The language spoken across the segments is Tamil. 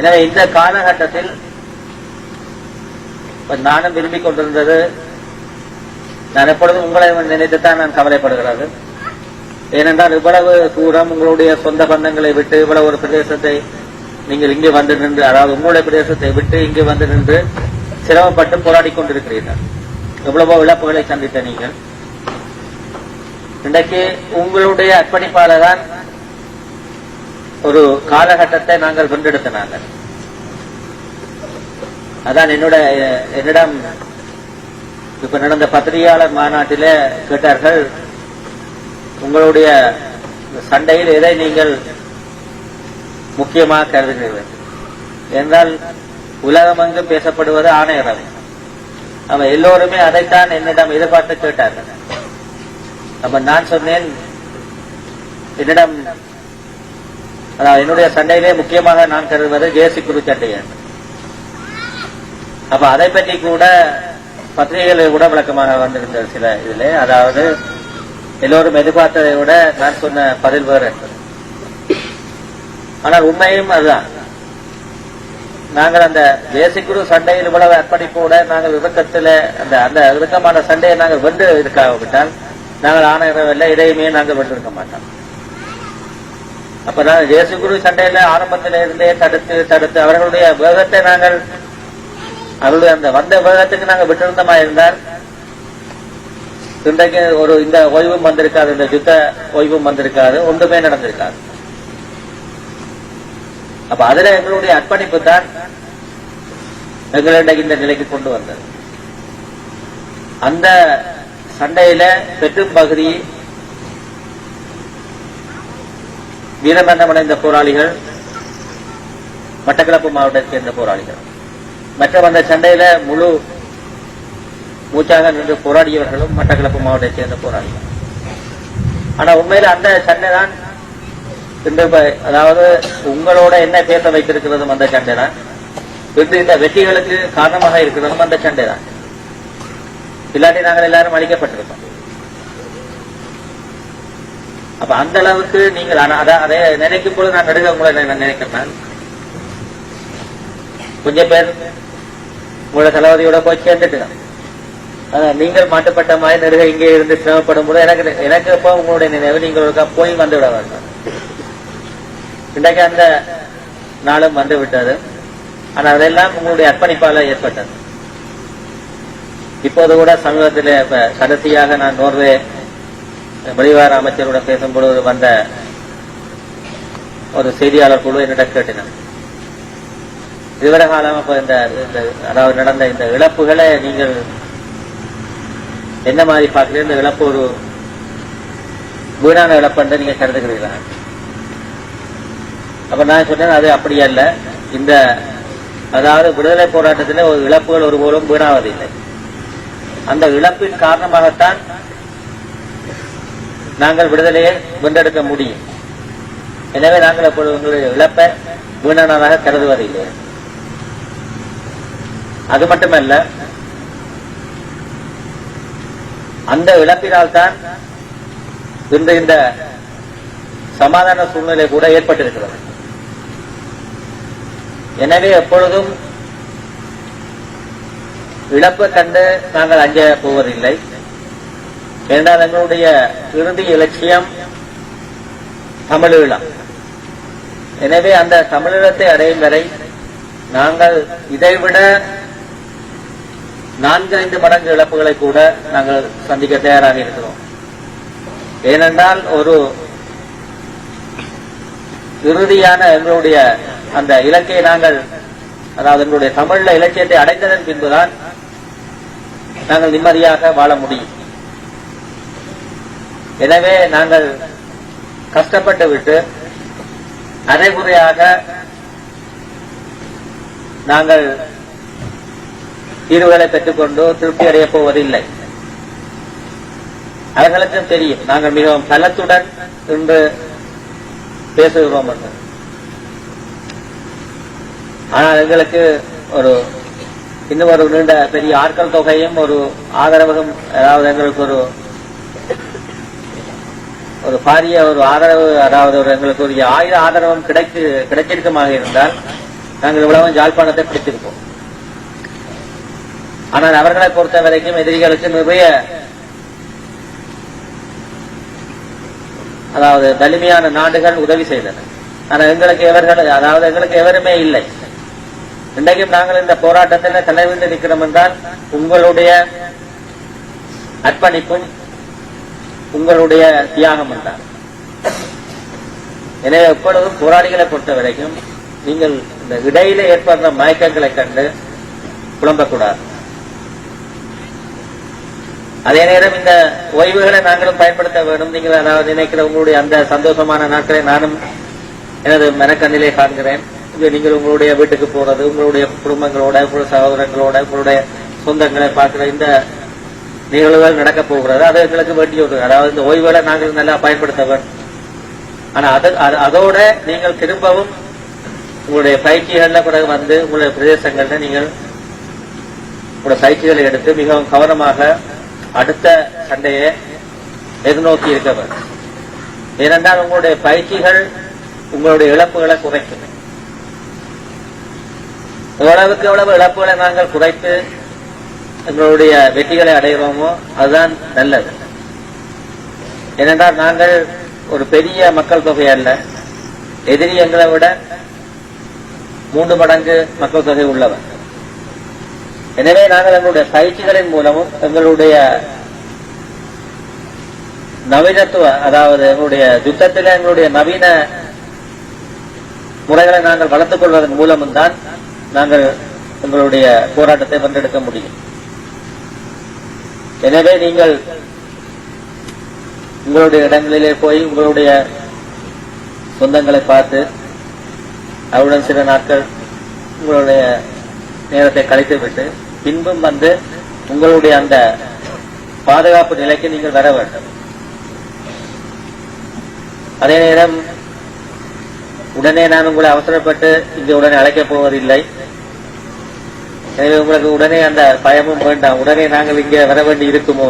எனவே இந்த காலகட்டத்தில் நானும் விரும்பிக் கொண்டிருந்தது. நான் எப்பொழுதும் உங்களை நினைத்துத்தான் நான் கவலைப்படுகிறது. ஏனென்றால் இவ்வளவு தூரம் உங்களுடைய சொந்த பந்தங்களை விட்டு இவ்வளவு ஒரு பிரதேசத்தை நீங்கள் இங்கே வந்து நின்று அதாவது உங்களுடைய பிரதேசத்தை விட்டு இங்கே வந்து நின்று சிரமப்பட்டு போராடி கொண்டிருக்கிறீர்கள். எவ்வளவோ இழப்புகளை சந்தித்த நீங்கள். இன்றைக்கு உங்களுடைய அர்ப்பணிப்பால தான் ஒரு காலகட்டத்தை நாங்கள் வென்றெடுத்த நாங்கள். அதான் என்னோட என்னிடம் இப்ப நடந்த பத்திரிகையாளர் மாநாட்டில கேட்டார்கள் உங்களுடைய சண்டையில் எதை நீங்கள் முக்கியமாக கருதுகிறீர்கள்? என்றால் உலகமெங்கும் பேசப்படுவது ஆணையரவை. அவ எல்லோருமே அதைத்தான் என்னிடம் எதிர்பார்த்து கேட்டார்கள். அப்ப நான் சொன்னேன் என்னிடம் என்னுடைய சண்டையிலே முக்கியமாக நான் கருதுவது ஜேசி குரு சண்டை அப்ப அதை பற்றி கூட பத்திரிகைகளில் கூட விளக்கமாக வந்திருந்த சில இதுல. அதாவது எல்லோரும் எதிர்பார்த்ததை விட நான் சொன்ன பதில் வேறு. ஆனால் உண்மையும் அதுதான். நாங்கள் அந்த தேசிக்குரு சண்டையில் இவ்வளவு அர்ப்பணிப்போட நாங்கள் இறுக்கத்தில் அந்த அந்த இறுக்கமான சண்டையை நாங்கள் வென்று இருக்காவிட்டால் நாங்கள் ஆணையிடவில்லை இதையுமே நாங்கள் வென்றிருக்க மாட்டோம். அப்ப நான் சண்டையில ஆரம்பத்தில இருந்தே தடுத்து தடுத்து அவர்களுடைய வேகத்தை நாங்கள் அவருடைய அந்த வந்த வேகத்துக்கு நாங்கள் விட்டிருந்தமா இருந்தால் இன்றைக்கு ஒரு இந்த ஓய்வும் வந்திருக்காது இந்த யுத்த ஓய்வும் வந்திருக்காது ஒன்றுமே நடந்திருக்காது. அப்ப அதுல எங்களுடைய அர்ப்பணிப்பு தான் எங்களுடைய இந்த நிலைக்கு கொண்டு வந்தது. அந்த சண்டையில பெற்றும் பகுதி வீரமரணமடைந்த போராளிகள் மட்டக்களப்பு மாவட்டத்தை சேர்ந்த போராளிகள். மற்ற அந்த சண்டையில முழு மூச்சாக நின்று போராடியவர்களும் மட்டக்களப்பு மாவட்டத்தை சேர்ந்த போராளிகள். ஆனா உண்மையில அந்த சண்டை தான் இன்று அதாவது உங்களோட என்ன பேச வைத்திருக்கிறதும் அந்த சண்டை தான் இன்று இந்த வெற்றிகளுக்கு காரணமாக இருக்கிறதும் அந்த சண்டை தான் இல்லாட்டி நாங்கள் எல்லாரும் அழிக்கப்பட்டிருக்கோம் அப்ப அந்த அளவுக்கு நீங்கள் அதை நினைக்கும் போது நான் நடுக உங்களை நான் நினைக்கிறேன் கொஞ்சம் பேர் உங்களோட தளபதியோட போய் சேர்ந்துட்டு ஆனா, நீங்கள் மாட்டுப்பட்ட மாதிரி நெருக இங்கே இருந்து சிரமப்படும் போது எனக்கு எனக்கு இப்போ உங்களுடைய நினைவு நீங்கள் ஒருக்கா போய் வந்து விட வேண்டும். இன்றைக்கு அந்த நாளும் வந்து விட்டது. ஆனால் அதெல்லாம் உங்களுடைய அர்ப்பணிப்பால ஏற்பட்டது. இப்போது கூட சமீபத்தில் கடைசியாக நான் நோர்வே வெளிவார அமைச்சருடன் பேசும்பொழுது வந்த ஒரு செய்தியாளர் குழு என்னிடம் கேட்டினார். இதுவரை இந்த அதாவது நடந்த இந்த இழப்புகளை நீங்கள் என்ன மாதிரி பார்க்கிறீங்க இந்த இழப்பு ஒரு வீணான இழப்பு என்று நீங்க கருதுகிறீர்களா? அப்ப நான் சொன்னேன் அது அப்படி அல்ல. இந்த அதாவது விடுதலை போராட்டத்தில் ஒரு இழப்புகள் ஒருபோதும் வீணாவதில்லை. அந்த இழப்பின் காரணமாகத்தான் நாங்கள் விடுதலையை வென்றெடுக்க முடியும். எனவே நாங்கள் அப்பொழுது உங்களுடைய இழப்பை வீணானதாக கருதுவதில்லை. அது மட்டுமல்ல அந்த இழப்பினால்தான் தான் இந்த சமாதான சூழ்நிலை கூட ஏற்பட்டிருக்கிறது. எனவே எப்பொழுதும் இழப்பு கண்டு நாங்கள் அஞ்ச போவதில்லை என்றால் எங்களுடைய இறுதி இலட்சியம் தமிழீழம். எனவே அந்த தமிழீழத்தை அடையும் வரை நாங்கள் இதைவிட நான்கு ஐந்து மடங்கு இழப்புகளை கூட நாங்கள் சந்திக்க தயாராக இருக்கிறோம். ஏனென்றால் ஒரு இறுதியான எங்களுடைய அந்த இலக்கையை நாங்கள் அதாவது எங்களுடைய தமிழ்ல இலக்கியத்தை அடைந்ததன் பின்புதான் நாங்கள் நிம்மதியாக வாழ முடியும். எனவே நாங்கள் கஷ்டப்பட்டு விட்டு அரைமுறையாக நாங்கள் தீர்வுகளை பெற்றுக்கொண்டு திருப்தி அடையப் போவதில்லை. அவர்களுக்கும் தெரியும் நாங்கள் மிகவும் பலத்துடன் இன்று பேசுகிறோம் என்று. ஆனால் எங்களுக்கு ஒரு இன்னும் ஒரு நீண்ட பெரிய ஆட்கள் தொகையும் ஒரு ஆதரவும் அதாவது எங்களுக்கு ஒரு ஒரு பாரிய ஒரு ஆதரவு அதாவது ஒரு எங்களுக்கு ஒரு ஆயுத ஆதரவும் கிடைத்து கிடைச்சிருக்கமாக இருந்தால் நாங்கள் இவ்வளவு ஜாழ்ப்பாணத்தை பிடித்திருப்போம். ஆனால் அவர்களை பொறுத்த வரைக்கும் எதிரிகளுக்கு நிறைய அதாவது வலிமையான நாடுகள் உதவி செய்தன. ஆனால் எங்களுக்கு எவர்கள் அதாவது எங்களுக்கு எவருமே இல்லை. இன்றைக்கும் நாங்கள் இந்த போராட்டத்தில் தலைவிட்டு நிற்கிறோம் என்றால் உங்களுடைய அர்ப்பணிப்பும் உங்களுடைய தியாகம் என்றார். எனவே எப்பொழுதும் போராளிகளை பொறுத்த வரைக்கும் நீங்கள் இந்த இடையில ஏற்படுற மயக்கங்களை கண்டு புலம்பக்கூடாது அதே நேரம் இந்த ஓய்வுகளை நாங்களும் பயன்படுத்த வேண்டும். நீங்கள் அதாவது நினைக்கிற உங்களுடைய அந்த சந்தோஷமான நாட்களை நானும் எனது மனக்கண்ணிலே காண்கிறேன். இங்க நீங்கள் உங்களுடைய வீட்டுக்கு போறது உங்களுடைய குடும்பங்களோட உங்களுடைய சகோதரங்களோட உங்களுடைய சொந்தங்களை பார்க்கிற இந்த நிகழ்வுகள் நடக்கப் போகிறது. அது எங்களுக்கு வேண்டிய ஒரு அதாவது இந்த ஓய்வுகளை நாங்கள் நல்லா பயன்படுத்த வேண்டும் ஆனா அது அதோட நீங்கள் திரும்பவும் உங்களுடைய பயிற்சிகள்ல பிறகு வந்து உங்களுடைய பிரதேசங்கள்ல நீங்கள் உங்களுடைய பயிற்சிகளை எடுத்து மிகவும் கவனமாக அடுத்த சண்டையை எதிர்நோக்கி இருக்க வேண்டும் ஏனென்றால் உங்களுடைய பயிற்சிகள் உங்களுடைய இழப்புகளை குறைக்கும். எவ்வளவுக்கு எவ்வளவு இழப்புகளை நாங்கள் குறைத்து எங்களுடைய வெற்றிகளை அடைகிறோமோ அதுதான் நல்லது. ஏனென்றால் நாங்கள் ஒரு பெரிய மக்கள் தொகை அல்ல. எதிரி எங்களை விட மூன்று மடங்கு மக்கள் தொகை உள்ளவர். எனவே நாங்கள் எங்களுடைய பயிற்சிகளின் மூலமும் எங்களுடைய நவீனத்துவ அதாவது எங்களுடைய யுத்தத்தில் எங்களுடைய நவீன முறைகளை நாங்கள் வளர்த்துக் கொள்வதன் மூலமும் தான் நாங்கள் எங்களுடைய போராட்டத்தை வென்றெடுக்க முடியும். எனவே நீங்கள் உங்களுடைய இடங்களிலே போய் உங்களுடைய சொந்தங்களை பார்த்து அவருடன் சில நாட்கள் உங்களுடைய நேரத்தை கழித்து விட்டு பின்பும் வந்து உங்களுடைய அந்த பாதுகாப்பு நிலைக்கு நீங்கள் வர வேண்டும். அதே நேரம் உடனே நான் உங்களை அவசரப்பட்டு இங்கே உடனே அழைக்கப் போவதில்லை. எனவே உங்களுக்கு உடனே அந்த பயமும் வேண்டாம். உடனே நாங்கள் இங்கே வர வேண்டி இருக்குமோ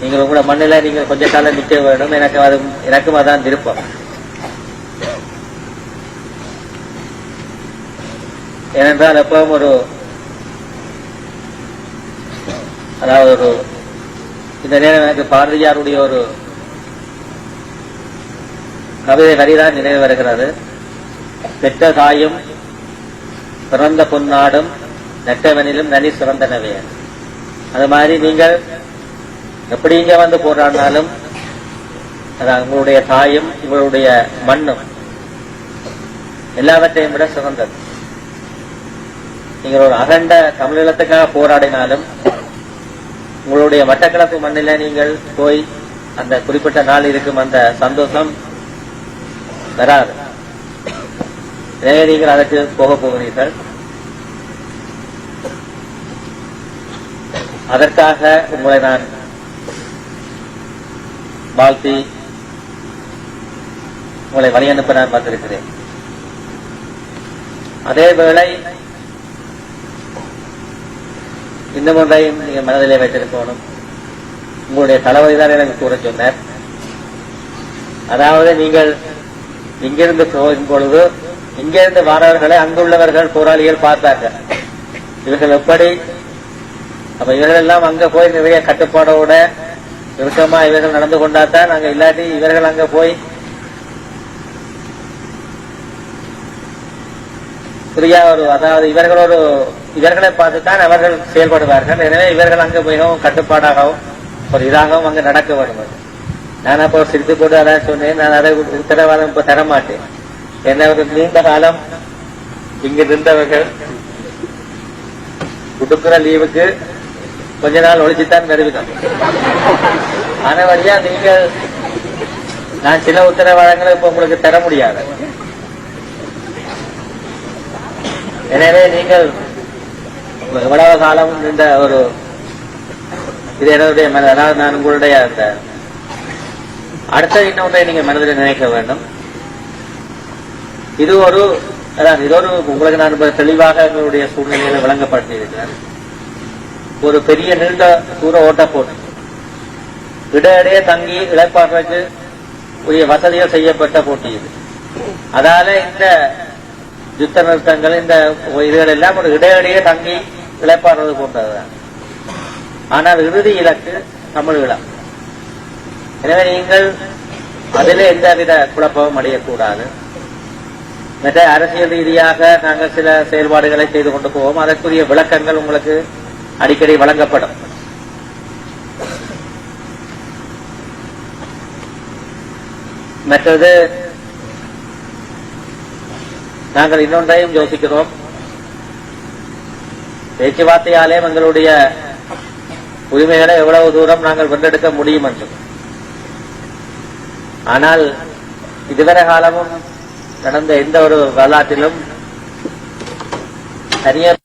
நீங்கள் உங்களோட மண்ணில நீங்கள் கொஞ்ச காலம் நிற்க வேண்டும். எனக்கு அது எனக்கும் அதான் விருப்பம். ஏனென்றால் எப்பவும் ஒரு அதாவது ஒரு இந்த நேரம் எனக்கு பாரதியாருடைய ஒரு கவிதை வரிதான் நினைவு வருகிறது. பெற்ற தாயும் பிறந்த பொன்னாடும் நெட்டவனிலும் நனி சிறந்தனவே அது மாதிரி நீங்கள் எப்படி இங்க வந்து போராடினாலும் அதான் உங்களுடைய தாயும் உங்களுடைய மண்ணும் எல்லாவற்றையும் விட சிறந்தது. நீங்கள் ஒரு அகண்ட தமிழீழத்துக்காக போராடினாலும் உங்களுடைய மட்டக்களப்பு மண்ணில நீங்கள் போய் அந்த குறிப்பிட்ட நாள் இருக்கும் அந்த சந்தோஷம் வராது. எனவே நீங்கள் அதற்கு போக போகிறீர்கள். அதற்காக உங்களை நான் வாழ்த்தி உங்களை வழி அனுப்ப நான் வந்திருக்கிறேன். அதே வேளை இன்னும் ஒன்றையும் நீங்க மனதிலே வைத்திருக்கணும். உங்களுடைய தளபதி தான் எனக்கு கூற சொன்னார். அதாவது நீங்கள் இங்கிருந்து போகும் பொழுது இங்கிருந்து வாரவர்களை அங்குள்ளவர்கள் போராளிகள் பார்த்தார்கள் இவர்கள் எப்படி? அப்ப இவர்கள் எல்லாம் அங்க போய் நிறைய கட்டுப்பாடோட இறுக்கமா இவர்கள் நடந்து கொண்டாதான் நாங்க இல்லாட்டி இவர்கள் அங்க போய் புரியா ஒரு அதாவது இவர்கள் ஒரு இவர்களை பார்த்துத்தான் அவர்கள் செயல்படுவார்கள். எனவே இவர்கள் அங்கு மிகவும் கட்டுப்பாடாகவும் ஒரு இதாகவும் அங்கு நடக்க வேண்டும். நான் அப்போ சிரித்து கொண்டு அதான் சொன்னேன். நான் அதை உத்தரவாதம் இப்ப தர மாட்டேன் நீண்ட காலம் இங்கு நின்றவர்கள். கொடுக்கிற லீவுக்கு கொஞ்ச நாள் ஒழிச்சுத்தான் வருவிதம். ஆன வழியா நீங்கள் நான் சில உத்தரவாதங்களை இப்ப உங்களுக்கு தர முடியாது. எனவே நீங்கள் எவ்வளவு காலம் இந்த ஒரு இது என்னுடைய அதாவது நான் உங்களுடைய அந்த அடுத்த இன்னொன்றை நீங்க மனதில் நினைக்க வேண்டும். இது ஒரு அதான் இது ஒரு உங்களுக்கு நான் தெளிவாக எங்களுடைய சூழ்நிலையில விளங்கப்படுத்தியிருக்கிறேன். ஒரு பெரிய நீண்ட தூர ஓட்ட போட்டு இடையிடையே தங்கி இழப்பாடுறதுக்கு உரிய வசதிகள் செய்யப்பட்ட போட்டி இது. அதால இந்த யுத்த நிறுத்தங்கள் இந்த இதுகள் எல்லாம் ஒரு இடையிடையே தங்கி இழப்பாடுறது போன்றதுதான். ஆனால் இறுதி இலக்கு தமிழ் இளம். எனவே நீங்கள் அதிலே எந்தவித குழப்பமும் அடையக்கூடாது. மற்ற அரசியல் ரீதியாக நாங்கள் சில செயல்பாடுகளை செய்து கொண்டு போவோம். அதற்குரிய விளக்கங்கள் உங்களுக்கு அடிக்கடி வழங்கப்படும். மற்றது நாங்கள் இன்னொன்றையும் யோசிக்கிறோம். பேச்சுவார்த்தையாலே எங்களுடைய உரிமைகளை எவ்வளவு தூரம் நாங்கள் வென்றெடுக்க முடியும் என்று. ஆனால் இதுவரை காலமும் நடந்த எந்த ஒரு வரலாற்றிலும் தனியார்